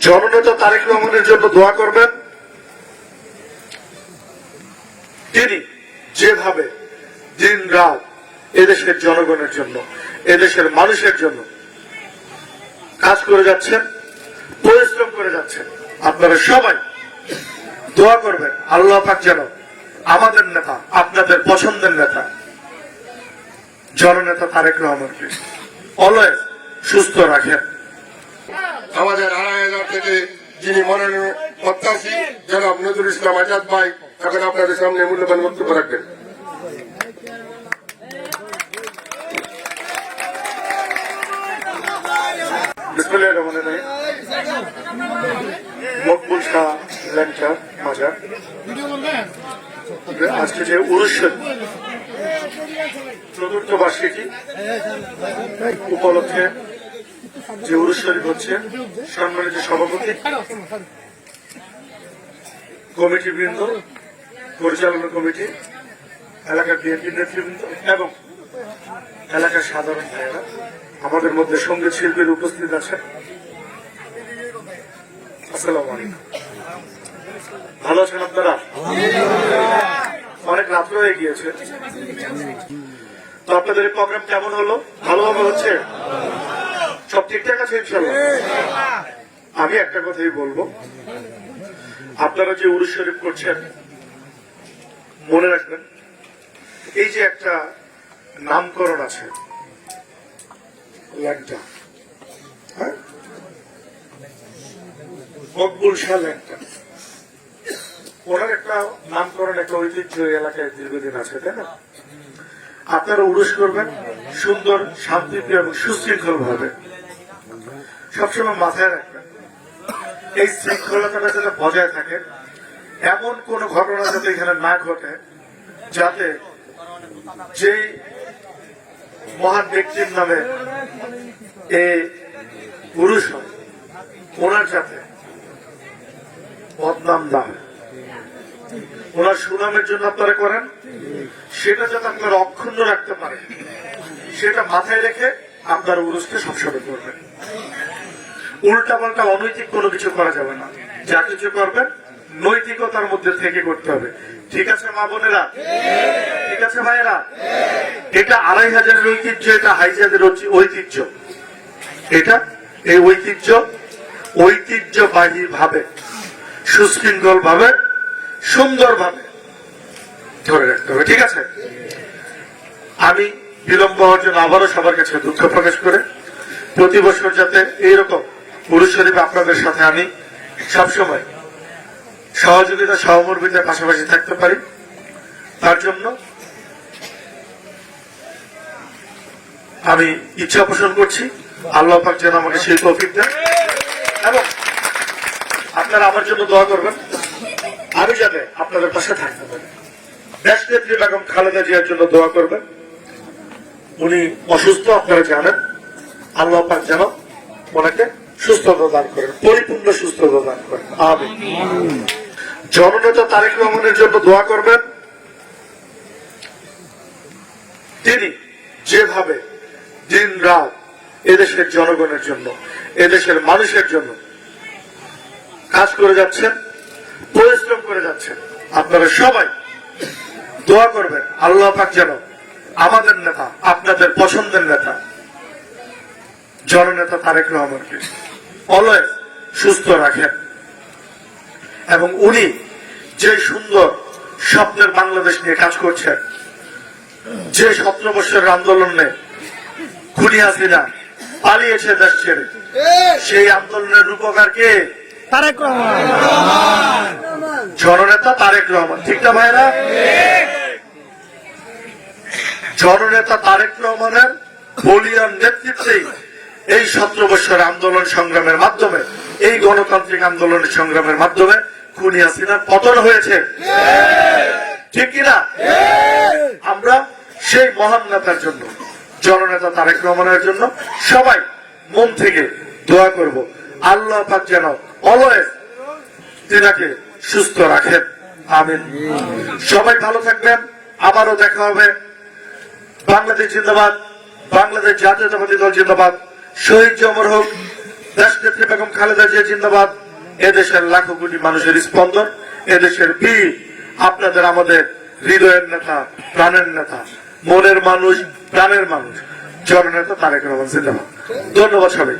জননেতা তারেক রহমানের জন্য দোয়া করবেন। তিনি যেভাবে দিন রাত এদেশের জনগণের জন্য, এদেশের মানুষের জন্য কাজ করে যাচ্ছেন, পরিশ্রম করে যাচ্ছেন, আপনারা সবাই দোয়া করবেন, আল্লাহ পাক যেন আমাদের নেতা, আপনাদের পছন্দের নেতা, জননেতা তারেক রহমানকে অলয় সুস্থ রাখেন। আমাদের আড়াই হাজার থেকে যিনি মনোনয়ন প্রত্যাশী, জনাব নজরুল ইসলাম আজাদ ভাই, এখন আপনাদের সামনে মূল্যবান বক্তব্য রাখবেন। আজকে যে উরুষের চতুর্থ বার্ষিকী উপলক্ষে যে শরীফ হচ্ছে সম্মানিত সভাপতি কমিটি বৃন্দ পরিচালনা কমিটি, এলাকার বিএনপি নেতৃবৃন্দ এবং এলাকার সাধারণ ভাইয়েরা আমাদের মধ্যে সংগীত শিল্পীর উপস্থিত আছেন। আসসালামু ভালো আছেন আপনারা? অনেক রাত্র হয়ে গিয়েছে। তো আপনাদের প্রোগ্রাম কেমন হলো? ভালোভাবে হচ্ছে? সব ঠিকঠাক আছে আমি একটা কথাই বলব। আপনারা যে উরুষ শরীফ করছেন মনে রাখবেন এই যে একটা নামকরণ আছে ল্যাংটা। হ্যাঁ? মকবুল শাহ ল্যাংটা। ওনার একটা নামকরণ একটা ঐতিহ্য এলাকায় দীর্ঘদিন আছে তাই না? আপনারা উরুষ করবেন সুন্দর শান্তিপ্রিয় এবং সুশৃঙ্খল ভাবে সবসময় মাথায় রাখবেন। এই শৃঙ্খলতাটা যাতে বজায় থাকে, এমন কোন ঘটনা যাতে এখানে না ঘটে, যাতে যেই মহান ব্যক্তির নামে এ পুরুষ হয়, ওনার যাতে বদনাম না হয়। ওনার সুনামের জন্য আপনারা করেন, সেটা যাতে আপনারা অক্ষুণ্ণ রাখতে পারেন, সেটা মাথায় রেখে আপনার উরুষকে সবসময় করবেন। উল্টা পাল্টা অনৈতিক কোনো কিছু করা যাবে না। যা কিছু করবেন, নৈতিকতার মধ্যে থেকে করতে হবে। ঠিক আছে, মা বোনেরা? ঠিক আছে, ভাইয়েরা? এটা আড়াই হাজারের ঐতিহ্য, এটা হাইজাদের ঐতিহ্য। এটা, এই ঐতিহ্য, ঐতিহ্যবাহী ভাবে, সুশৃঙ্খল ভাবে সুন্দর ভাবে ধরে রাখতে হবে। ঠিক আছে? আমি বিলম্ব হওয়ার জন্য আবারও সবার কাছে দুঃখ প্রকাশ করে প্রতি বছর যাতে এইরকম পুরুষ শরীফ আপনাদের সাথে আমি সবসময় সহযোগিতা সহমর্মিতার পাশাপাশি থাকতে পারি। তার জন্য আমি ইচ্ছা পোষণ করছি, আল্লাহ পাক যেন আমাকে সেই তৌফিক দেন। এবং আপনারা আমার জন্য দোয়া করবেন। আমি যাতে আপনাদের পাশে থাকতে পারি দেশ নেত্রী বেগম খালেদা জিয়ার জন্য দোয়া করবেন। উনি অসুস্থ, আপনারা জানেন। আল্লাহ পাক যেন ওনাকে সুস্থতা দান করেন, পরিপূর্ণ সুস্থতা দান করেন। আমি জননেতা তারেক রহমানের জন্য দোয়া করবেন। তিনি যেভাবে দিন রাত এদেশের জনগণের জন্য, এদেশের মানুষের জন্য কাজ করে যাচ্ছেন, পরিশ্রম করে যাচ্ছেন, আপনারা সবাই দোয়া করবেন, আল্লাহ পাক যেন আমাদের নেতা, আপনাদের পছন্দের নেতা, জননেতা তারেক রহমানকে। অলয় সুস্থ রাখেন এবং উনি যে সুন্দর স্বপ্নের বাংলাদেশ নিয়ে কাজ করছেন যে সতেরো বছরের আন্দোলনে খুনি হাসিনা পালিয়েছে দেশ ছেড়ে সেই আন্দোলনের রূপকার কে? তারেক রহমান। জননেতা তারেক রহমান। ঠিক না ভাইরা জননেতা তারেক রহমানের বলিয়ান নেতৃত্বেই এই সতেরো বছর আন্দোলন সংগ্রামের মাধ্যমে, এই গণতান্ত্রিক আন্দোলনের সংগ্রামের মাধ্যমে খুনি হাসিনার পতন হয়েছে। ঠিক কিনা আমরা সেই মহান নেতার জন্য, জননেতা তারেক রহমানের জন্য সবাই মন থেকে দোয়া করব, আল্লাহ পাক যেন অলওয়েজ তিনাকে সুস্থ রাখেন। আমিন। সবাই ভালো থাকবেন, আবারও দেখা হবে। বাংলাদেশ জিন্দাবাদ, বাংলাদেশ জাতীয়তাবাদী দল জিন্দাবাদ। শহীদ জমর হোক দেশ নেত্রী বেগম খালেদা জিয়া জিন্দাবাদ এদেশের লাখো কোটি মানুষের স্পন্দন এদেশের বীর, আপনাদের আমাদের হৃদয়ের নেতা, প্রাণের নেতা, মনের মানুষ, প্রাণের মানুষ। জননেতা তারেক রহমান, জিন্দাবাদ। ধন্যবাদ সবাই